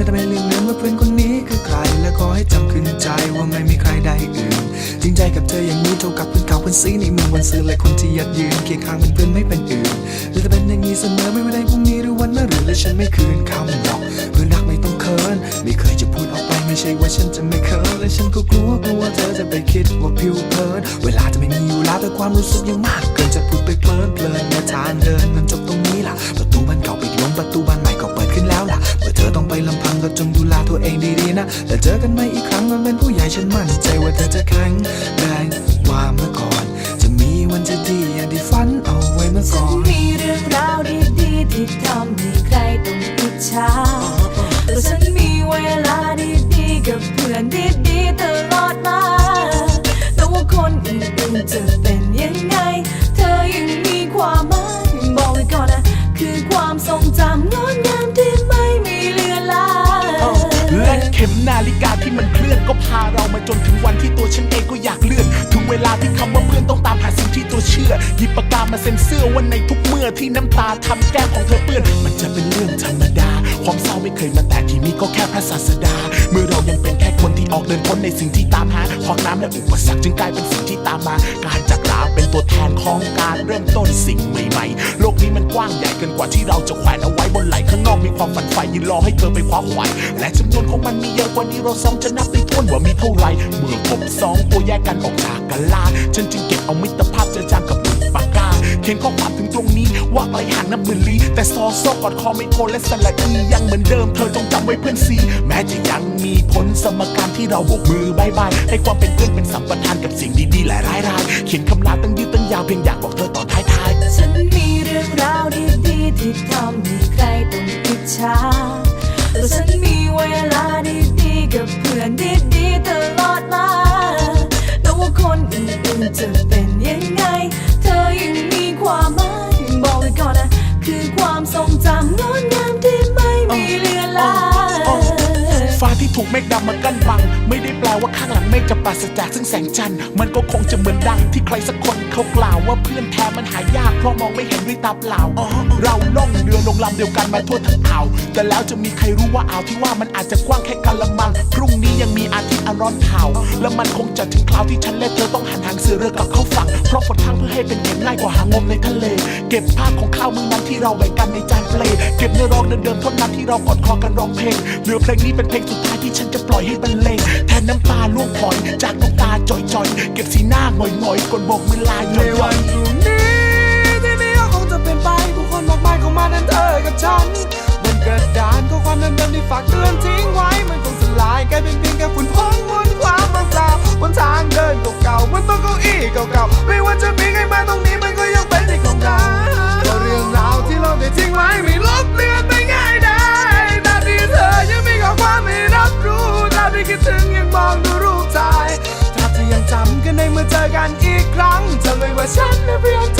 แล้วทำไมเพื่อนคนนี้คือใคร และขอให้จำขึ้นใจว่าไม่มีใครได้อื่น จริงใจกับเธออย่างนี้เท่ากับเพื่อนเก่าเพื่อนซีในเมืองวันซื้อและคนที่ยัดยืนเคียงข้างเป็นเพื่อนไม่เป็นอื่นและจะเป็นอย่างนี้เสมอไม่ว่าในพรุ่งนี้หรือวันมะรืนและฉันไม่คืนคำหรอกเพื่อนรักไม่ต้องเคินไม่เคยจะพูดออกไปไม่ใช่ว่าฉันจะไม่เคินและฉันก็กลัวกลัวเธอจะไปคิดว่าผิวเผินเวลาจะไม่มีอยู่แล้วแต่ความรู้สึกยังมาก เกินจะพูดไปเพลินเพลินและทางเดินมันจบตรงนี้ล่ะประตูบ้านเก่าปิดลงประตูบ้าน ไปลำพังก็จงดูแลตัวเองดีๆนะแต่เจอกันไม่อีกครั้งมันเป็นผู้ใหญ่ฉันมั่นใจว่าเธอจะแข็งแรงกว่าเมื่อก่อน จะมีวันจะดีอย่างที่ฝันเอาไว้เมื่อก่นอนมีเรื่องราวดีๆที่ทำให้ใครต้องอิจฉาแต่ฉันมีเวลาดีๆกับเพื่อนดี จนถึงวันที่ตัวฉันเองก็อยากเลื่อน เวลาที่คำว่าเพื่อนต้องตามหาสิ่งที่ตัวเชื่อหยิบปากกามาเซ็นเสื้อว่าในทุกเมื่อที่น้ำตาทำแก้มของเธอเปื้อน มันจะเป็นเรื่องธรรมดา ความเศร้าไม่เคยมาแตะที่นี่ก็แค่พระศาสดา เมื่อเรายังเป็นแค่คนที่ออกเดินพ้นในสิ่งที่ตามหาขวางน้ำและอุปสรรคจึงกลายเป็นสิ่งที่ตามมา การจากลาเป็นตัวแทนของการเริ่มต้นสิ่งใหม่ๆ โลกนี้มันกว้างใหญ่เกินกว่าที่เราจะแขวนเอาไว้บนไหล่ข้างนอกมีความฝันใฝ่ยืนรอให้เธอไปคว้าไว้และจำนวนของมันมีเยอะกว่านี้เราสองจะนับได้ถ้วนว่ามีเท่าไหร่เมื่อครบสองตัวแยกกันออกจากกันลา ฉันจึงเก็บเอามิตรภาพเจอจางกับหมึกปากกา เขียนข้อความถึงตรงนี้ว่าไกลห่างนับหมื่นลี้แต่ซอโซกอดคอไม่โทรและสละอียังเหมือนเดิมเธอจงจำไว้เพื่อนซีแม้จะยังมีผลสมการที่เราโบกมือบายบายให้ความเป็นเพื่อนเป็นสัมปทานกับสิ่ง ถูกเมฆดำมากั้นบัง ไม่ได้ ว่าข้างหลังเมฆจะปราศจากซึ่งแสงจันทร์มันก็คงจะเหมือนดังที่ใครสักคนเขากล่าวว่าเพื่อนแท้มันหายากเพราะมองไม่เห็นด้วยตาเปล่าเราล่องเรือลงลำเดียวกันมาทั่วทั้งอ่าวแต่แล้วจะมีใครรู้ว่าอ่าวที่ว่ามันอาจจะกว้างแค่กะละมังพรุ่งนี้ยังมีอาทิตย์อร้อนเผาแล้วมันคงจะถึงคราวที่ฉันและเธอต้องหันหางเสือเรือกลับเข้าฝั่งเพราะฝนทางเพื่อให้เป็นเข็มง่ายกว่าหางมในทะเล เก็บภาพของข้าวมือนั้นที่เราแบ่งกันในจานเปลเก็บเนื้อร้องเดิมๆเท่านั้นที่เรากอดคอกันร้องเพลงเหลือเพลงนี้เป็นเพลงสุดท้ายที่ฉันจะปล่อยให้บรรเลงแทนน้ำตาล่วงพลอยจากน้ำตาจ่อยๆ เก็บสีหน้าหงอยๆกดโบกมือลาหในวันพรุ่งนี้ที่นี่ก็คงจะเปลี่ยนไปผู้คนมากมายเข้ามานั้นเธอกับฉันบนกระดานข้อความเดิมๆที่ฝากเตือนทิ้งไว้ มันคงสลายกลายเป็นเพียงแค่ฝุ่นพองวนความบางเปล่าบนทางเดินเก่าๆบนโต๊ะเก้าอี้เก่าๆไม่ว่าจะมีใครมาตรงนี้มันก็ยังเป็นที่ของเราเรื่องราวที่เราได้ทิ้งไว้ไม่ลบเลื งจำ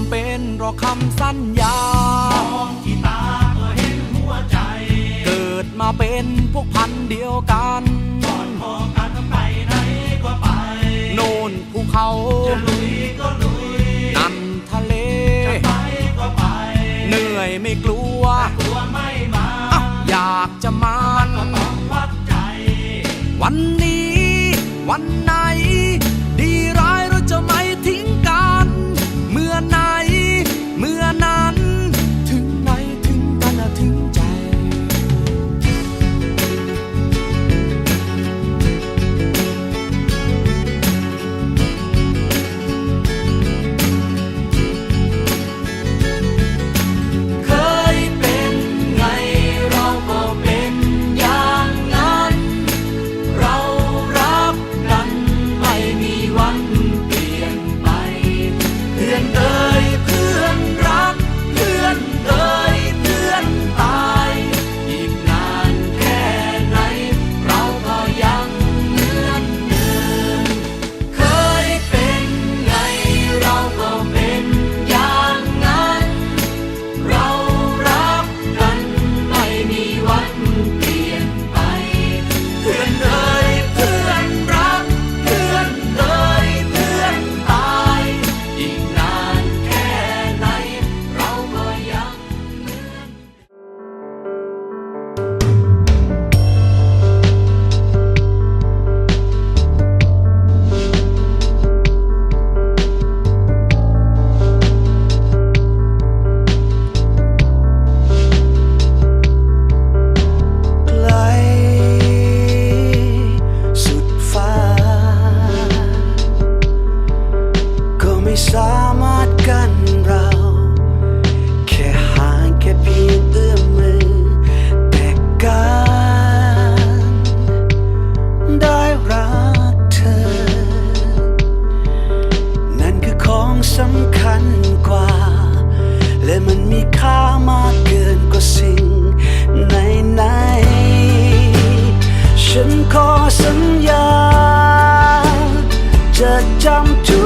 ำเป็นรอคำสัญญา มองที่ตาก็เห็นหัวใจ เกิดมาเป็นพวกพันเดียวกันก่อนพอกันไปไหนก็ไป โน่นภูเขาจะลุยก็ลุย นั่นทะเล จะไปก็ไป เหนื่อยไม่กลัว กลัวไม่มา อยากจะมาก็ต้องวัดใจ วันนี้วันนั้น สำคัญกว่า และมันมีค่ามากเกินกว่าสิ่งไหนๆฉันขอสัญญา จะจำทุก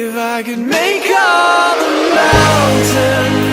If I could make all the mountains